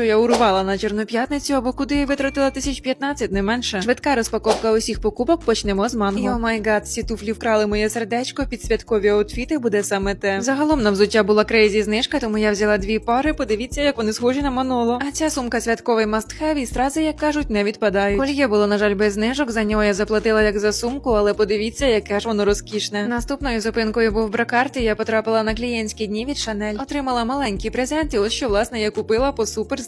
що я урвала на Чорну п'ятницю або куди я витратила тисяч 15, не менше. Швидка розпаковка усіх покупок почнемо з манго. Йо май гад, ці туфлі вкрали моє сердечко, під святкові аутфіти буде саме те. Загалом на взуття була крейзі знижка, тому я взяла дві пари. Подивіться, як вони схожі на Маноло. А ця сумка святковий must-have і стрази, як кажуть, не відпадають. Кольє було, на жаль, без знижок. За нього я заплатила як за сумку, але подивіться, яке ж воно розкішне. Наступною зупинкою був бракарт, і я потрапила на клієнтські дні від Шанель. Отримала маленький презент, і ось що власне я купила по супер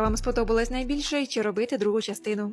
вам сподобалась найбільше, чи робити другу частину.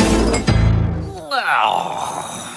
だよ。